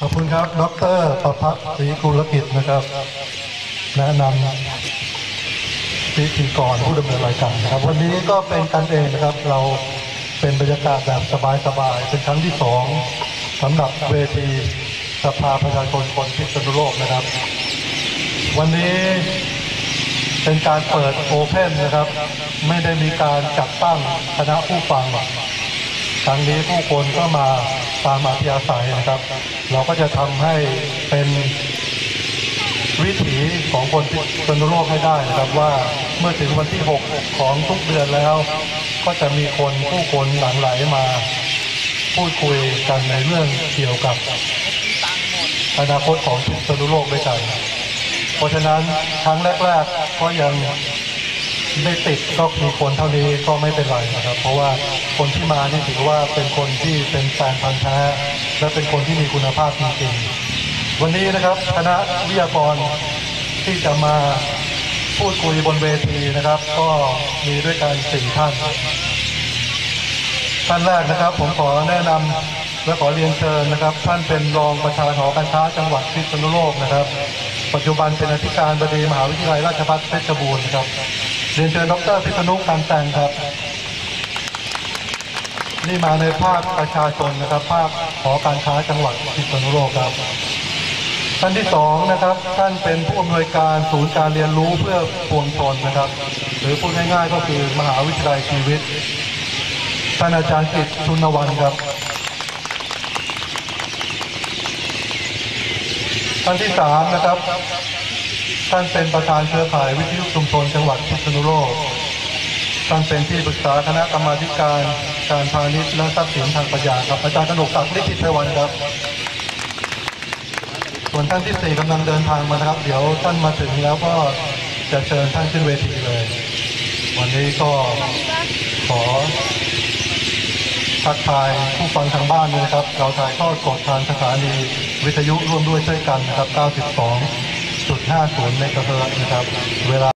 ขอบคุณครับดรประพัฒน์ศรีกุลกิจนะครับ แนะนำพิธีกรผู้ดำเนินรายการนะครับ วันนี้ก็เป็นกันเองนะครับ เราเป็นบรรยากาศแบบสบายๆ เป็นครั้งที่สองสำหรับเวทีสภาประชาชนคนพิษณุโลกนะครับ วันนี้เป็นการเปิดโอเพนนะครับ ไม่ได้มีการจัดตั้งคณะผู้ฟังครั้งนี้ผู้คนก็มา ตามอัธยาศัยนะครับ เราก็จะทำให้เป็นวิถีของคนพิษณุโลกให้ได้นะครับว่าเมื่อถึงวันที่ 6 ของทุกเดือนแล้ว ก็จะมีคนผู้คนหลั่งไหลมา พูดคุยกันในเรื่องเกี่ยวกับอนาคตของพิษณุโลกด้วยกัน เพราะฉะนั้นครั้งแรก ๆ ก็ยัง ไม่ติดก็มีคนเท่านี้ก็ไม่เป็นไรนะครับ เพราะว่าคนที่มานี่ถือว่าเป็นคนที่เป็นแฟนพันธ์แท้และเป็นคนที่มีคุณภาพจริงๆวันนี้นะครับคณะวิทยากรที่จะมาพูดคุยบนเวทีนะครับ ก็มีด้วยกันสี่ท่านท่านแรกนะครับ ผมขอแนะนำและขอเรียนเชิญนะครับ ท่านเป็นรองประธานหอการค้าจังหวัดพิษณุโลกนะครับ ปัจจุบันเป็นอธิการบดีมหาวิทยาลัยราชภัฏเพชรบูรณ์ครับ เรียนเชิญดรพิษณุการแต่งครับ นี่มาในภาคประชาชนนะครับ ภาคหอการค้าจังหวัดพิษณุโลกครับ ท่านที่สองนะครับท่านเป็นผู้อำนวยการศูนย์การเรียนรู้เพื่อปวงชนนะครับ หรือพูดง่ายๆก็คือมหาวิทยาลัยชีวิตท่านอาจารย์กิตชุนวันครับท่านที่สามนะครับ ท่านเป็นประธานเครือข่ายวิทยุชุมชนจังหวัดพิษณุโลก ท่านเป็นที่ปรึกษาคณะกรรมาการการพาณิชย์และทรัพย์สินทางปัญญาครับอาจารย์กนกศักดิ์ลิขิตไพวันครับ ส่วนท่านที่สี่กำลังเดินทางมานะครับ เดี๋ยวท่านมาถึงแล้วก็จะเชิญท่านขึ้นเวทีเลย วันนี้ก็ขอทักทายผู้ฟังทางบ้านด้วยนะครับ เราถ่ายทอดสดทางสถานีวิทยุร่วมด้วยช่วยกันนะครับ 92.50เมกะเฮิรตซ์นะครับเวลา